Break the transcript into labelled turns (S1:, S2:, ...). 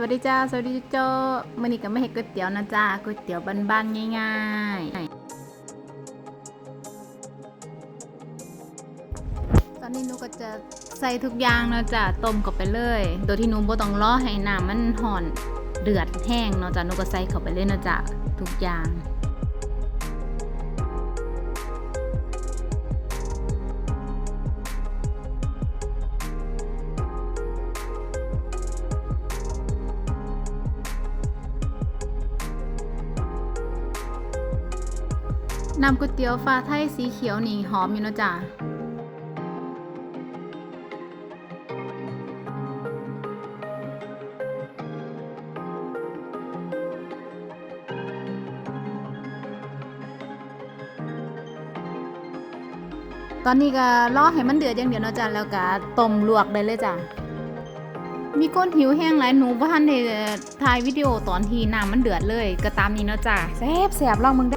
S1: สวัสดีจ้า สวัสดีโจมื่อนี้ก็ไม่เห็นก๋วยเตี๋ยวนะจ้าก๋วยเตี๋ยวบ้านๆง่ายๆ ตอนนี้หนูก็จะใส่ทุกอย่างเนาะจ้ะต้มเขาไปเลย โดยที่หนูบ่ต้องรอให้น้ำมันห่อนเดือดแห้งเนาะจ้ะหนูก็ใส่เข้าไปเลยนะจ้ะทุกอย่าง นำก๋วยเตี๋ยวฟ้าไทยสีเขียวนี่หอมอยู่นะจ้ะตอนนี้ก็รอให้มันเดือดอย่างเดียวเนาะจ้ะแล้วก็ต้มลวกได้เลยจ้ะมีก้นหิวแห้งหลายหนูบ่ทันได้ถ่ายวิดีโอตอนที่น้ำมันเดือดเลย ก็ตามนี้เนาะจ้ะแซ่บแซ่บลองมึงได้